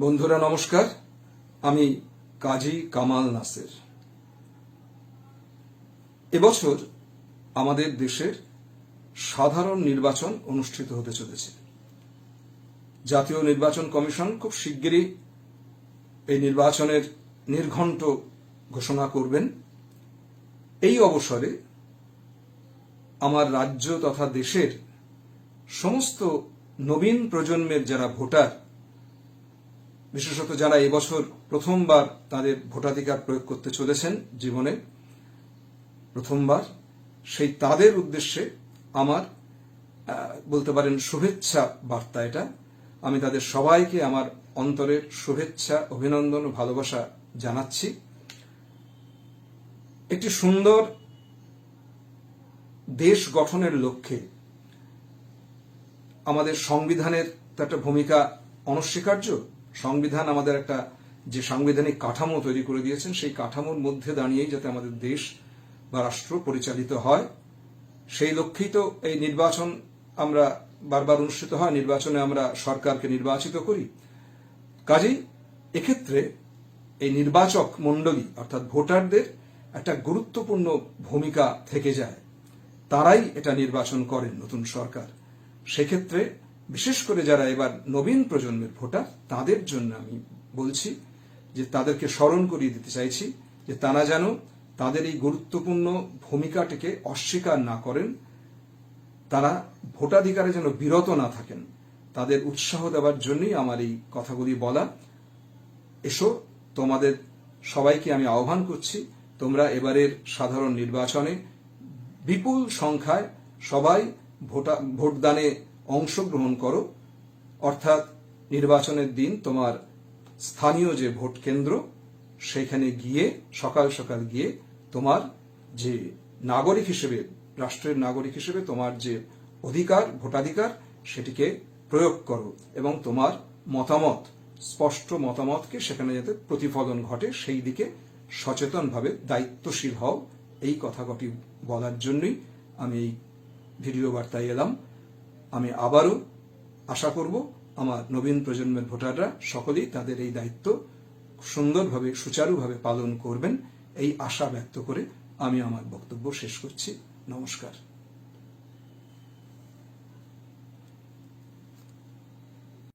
বন্ধুরা, নমস্কার। আমি কাজী কামাল নাসের। এবছর আমাদের দেশের সাধারণ নির্বাচন অনুষ্ঠিত হতে চলেছে। জাতীয় নির্বাচন কমিশন খুব শিগগিরই এই নির্বাচনের নির্ঘণ্ট ঘোষণা করবেন। এই অবসরে আমার রাজ্য তথা দেশের সমস্ত নবীন প্রজন্মের যারা ভোটার বিশেষত যারা এবছর প্রথমবার তাদের ভোটাধিকার প্রয়োগ করতে চলেছেন জীবনে, প্রথমবার, সেই তাদের উদ্দেশ্যে আমার বলতে পারেন শুভেচ্ছা বার্তা এটা। আমি তাদের সবাইকে আমার অন্তরের শুভেচ্ছা, অভিনন্দন ও ভালোবাসা জানাচ্ছি। একটি সুন্দর দেশ গঠনের লক্ষ্যে আমাদের সংবিধানের তো একটা ভূমিকা অনস্বীকার্য? সংবিধান আমাদের একটা যে সাংবিধানিক কাঠামো তৈরি করে দিয়েছেন, সেই কাঠামোর মধ্যে দাঁড়িয়েই যাতে আমাদের দেশ বা রাষ্ট্র পরিচালিত হয়। সেই লক্ষ্যেই তো এই নির্বাচন আমরা বারবার অনুষ্ঠিত হয়, নির্বাচনে আমরা সরকারকে নির্বাচিত করি। কাজেই এক্ষেত্রে এই নির্বাচক মণ্ডলী, অর্থাৎ ভোটারদের একটা গুরুত্বপূর্ণ ভূমিকা থেকে যায়। তারাই এটা নির্বাচন করেন নতুন সরকার। সেক্ষেত্রে বিশেষ করে যারা এবার নবীন প্রজন্মের ভোটার, তাদের জন্য আমি বলছি যে তাদেরকে স্মরণ করিয়ে দিতে চাইছি যে তারা যেন তাদের এই গুরুত্বপূর্ণ ভূমিকাটিকে অস্বীকার না করেন। তারা ভোটাধিকারে যেন বিরত না থাকেন। তাদের উৎসাহ দেওয়ার জন্যই আমার এই কথাগুলি বলা। এসো, তোমাদের সবাইকে আমি আহ্বান করছি, তোমরা এবারের সাধারণ নির্বাচনে বিপুল সংখ্যায় সবাই ভোটা ভোটদানে অংশগ্রহণ করো। অর্থাৎ নির্বাচনের দিন তোমার স্থানীয় যে ভোট কেন্দ্র, সেখানে গিয়ে, সকাল সকাল গিয়ে তোমার যে নাগরিক হিসেবে, রাষ্ট্রের নাগরিক হিসেবে তোমার যে অধিকার, ভোটাধিকার, সেটিকে প্রয়োগ করো এবং তোমার মতামত, স্পষ্ট মতামতকে সেখানে যাতে প্রতিফলন ঘটে, সেই দিকে সচেতনভাবে দায়িত্বশীল হও। এই কথা কটি বলার জন্যই আমি এই ভিডিও বার্তায় এলাম। আমি আবারও আশা করব আমার নবীন প্রজন্মের ভোটাররা সকলেই তাদের এই দায়িত্ব সুন্দরভাবে, সুচারুভাবে পালন করবেন, এই আশা ব্যক্ত করে আমি আমার বক্তব্য শেষ করছি। নমস্কার।